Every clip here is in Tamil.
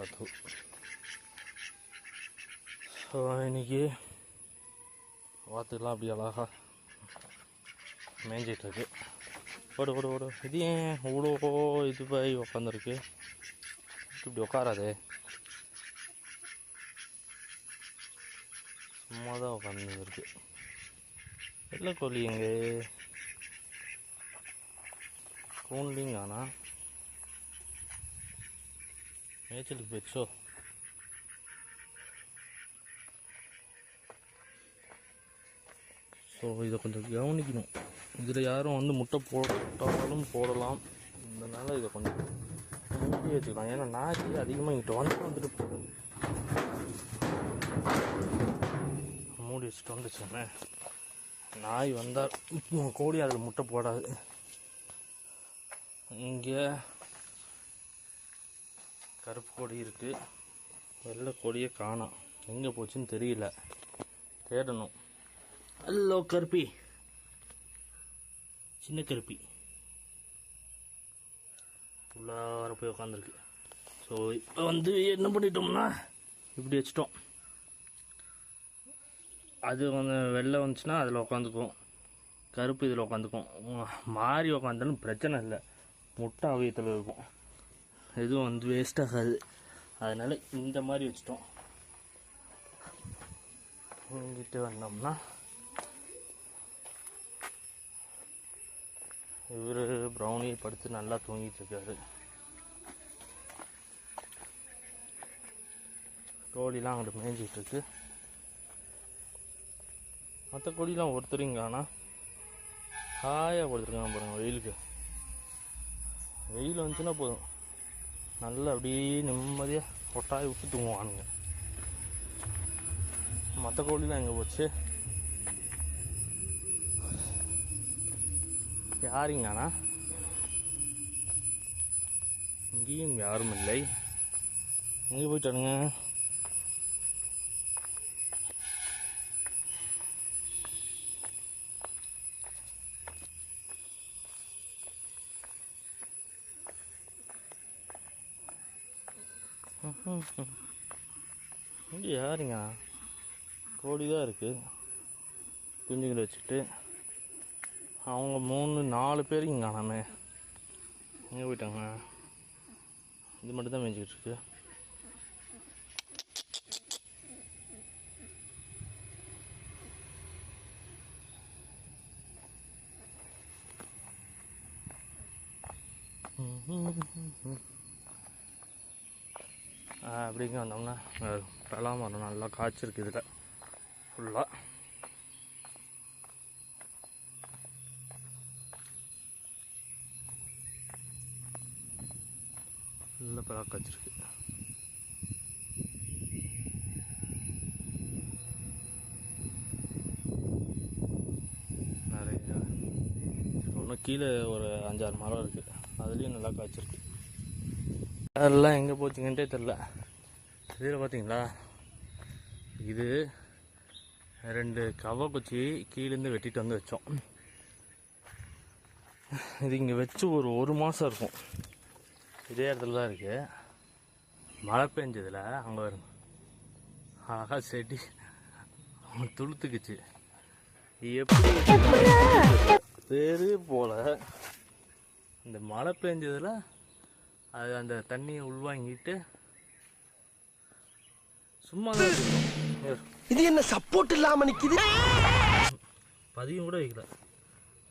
சாத்து ஸோ இன்னைக்கு வாத்துக்கெலாம் அப்படி அழகா மேய்ஞ்சிட்டு ஓடு ஓடு ஓடு இது ஏன் இவ்வளோ இது போய் உக்காந்துருக்கு? இப்படி உட்காராதே சும்மா தான் உட்காந்துருக்கு வெள்ளை கோழி எங்கே? கூண்டிங் ஆனால் மேய்ச்சலுக்கு போயிடுச்சோ ஸோ இதை கொஞ்சம் கவனிக்கணும். இதில் யாரும் வந்து முட்டை போட்டாலும் போடலாம். இதனால இதை கொஞ்சம் மூடி வச்சுக்கலாம். ஏன்னா நாய் அதிகமாக இங்கிட்ட வந்து வந்துட்டு போகுது. மூடி வச்சுட்டு வந்துச்சுன்னு நாய் வந்தால் கோழி அதில் முட்டை போடாது. இங்கே கருப்பு கொடி இருக்குது வெள்ளை கொடியை காணோம். எங்கே போச்சுன்னு தெரியல. தேடணும். ஹலோ கருப்பி. சின்ன கருப்பி. உள்ளார போய் உக்காந்துருக்கு. ஸோ இப்போ வந்து என்ன பண்ணிட்டோம்னா இப்படி வச்சிட்டோம். அது வந்து வெள்ளை வந்துச்சுன்னா அதில் உட்காந்துக்கும் கருப்பு இதில் உட்காந்துக்கும் மாறி உட்காந்தாலும் பிரச்சனை இல்லை. முட்டை அவயத்தில் இருக்கும். எதுவும் வந்து வேஸ்ட் ஆகாது. அதனால் இந்த மாதிரி வச்சிட்டோம். இங்கிட்டு வந்தோம்னா இவர் ப்ரௌனி படுத்து நல்லா தூங்கிட்டு இருக்காரு கோழிலாம் அங்கிட்டு மேய்ஞ்சிட்டு மற்ற கோழிலாம் ஒருத்தருங்க ஆனால் ஹாயாக படுத்துருக்காங்க பாருங்கள் வெயிலுக்கு. வெயில் வந்துச்சுன்னா போதும். நல்லா அப்படியே நிம்மதியாக கொட்டாய் விட்டு தூங்குவானுங்க. மற்ற கோழிலாம் எங்கே போச்சு? யாருங்கண்ணா இங்கேயும் யாரும் இல்லை. எங்கே போயிட்டானுங்க? இங்கே யாருங்க? கோழி தான் இருக்குது குஞ்சுங்களை வச்சுக்கிட்டு. அவங்க மூணு நாலு பேருங்க காணாமே. எங்கே போயிட்டாங்க? இது மட்டும் தான் மேய்ஞ்சிக்கிட்டு இருக்கு. அப்படிங்க வந்தோம்னா பலா மரம் நல்லா காய்ச்சிருக்கு இதில். ஃபுல்லாக நல்ல பலா காய்ச்சிருக்கு. நிறைய. ஒன்று கீழே ஒரு அஞ்சாறு மரம் இருக்குது அதுலேயும் நல்லா காய்ச்சிருக்கு. அதெல்லாம் எங்கே போச்சுங்கன்ட்டே தெரில இதில் பார்த்தீங்களா? இது ரெண்டு கவக்குச்சி கீழேருந்து வெட்டிட்டு வந்து வச்சோம். இது இங்கே வச்சு ஒரு ஒரு மாதம் இருக்கும். இதே இடத்துல தான் இருக்கு. மழை பெஞ்சதில் அங்கே வரும் அழகா செடி. துளுத்துக்குச்சு. எப்படி? தெரு போல. இந்த மழை பெஞ்சதில் அது அந்த தண்ணியை உள்வாங்கிட்டு சும்மா. இது என்ன சப்போர்ட் இல்லாம நிக்குது? பதியம் கூட வைக்கல.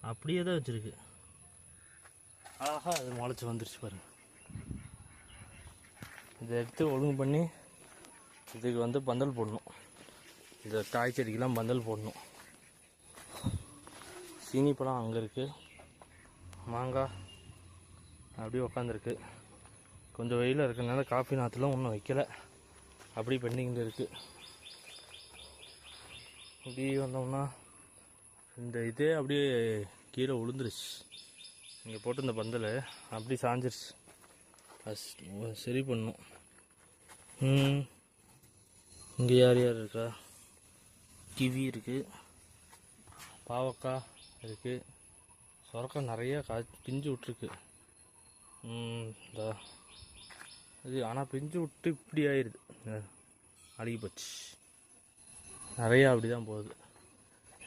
அப்படியே தான் வச்சிருக்கு. ஆஹா அது முளைச்சி வந்துருச்சு பாருங்க. இதை எடுத்து ஒழுங்கு பண்ணி இதுக்கு வந்து பந்தல் போடணும். இதை காய் செடிக்கெல்லாம் பந்தல் போடணும். சீனி பழம் அங்கே இருக்குது மாங்காய் அப்படியே உக்காந்துருக்கு. கொஞ்சம் வெயிலாக இருக்கிறனால காஃபி நாற்றுலாம் ஒன்றும் வைக்கல. அப்படி பெண்டிங்கில் இருக்குது இப்படி வந்தோம்னா இந்த இதே அப்படியே கீழே விழுந்துருச்சு இங்கே போட்டு இந்த பந்தல் அப்படி சாஞ்சிருச்சு. அது சரி பண்ணும். ம். இங்கே யார் யார் இருக்கா? கிவி இருக்குது பாவக்காய் இருக்குது சொரக்காய் நிறைய கா பிஞ்சு விட்ருக்கு இந்த. இது ஆனால் பிஞ்சு விட்டு இப்படி ஆயிடுது அழுகி போச்சு. நிறையா அப்படி தான் போகுது.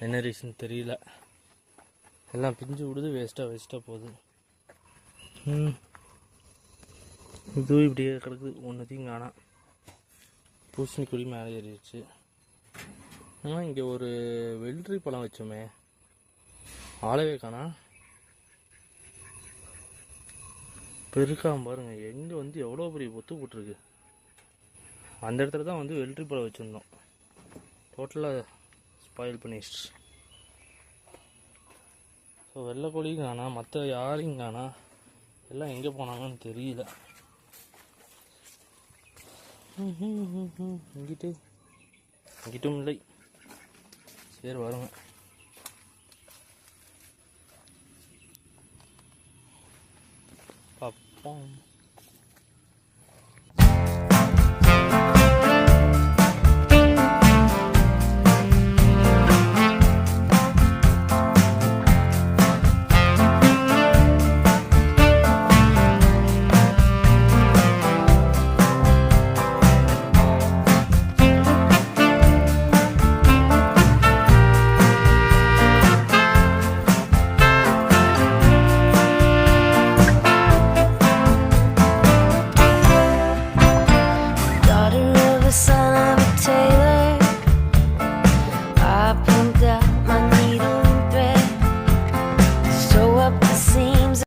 என்ன ரீசன் தெரியல. எல்லாம் பிஞ்சு விடுது வேஸ்ட்டாக வேஸ்ட்டாக போகுது. இதுவும் இப்படியே கிடக்குது. ஒன்றுத்தையும் காணாம் பூசணிக்குடி மேலே ஏறிடுச்சு. ஆனால் இங்கே ஒரு வெள்ளரி பழம் வச்சோமே. ஆளவே காணா பெருக்காம பாருங்க. எங்கே வந்து எவ்வளோ பெரிய பொத்து போட்டிருக்கு? அந்த இடத்துல தான் வந்து வெள்ளரி பழம் வச்சுருந்தோம். டோட்டலாக ஸ்பாயில் பண்ணிடுச்சு. ஸோ வெள்ளைக்கோழியும் காணா மற்ற யாரையும் காணா எல்லாம் எங்கே போனாங்கன்னு தெரியல. இங்கிட்டு இங்கிட்டும் இல்லை. சரி வருங்க. Boom.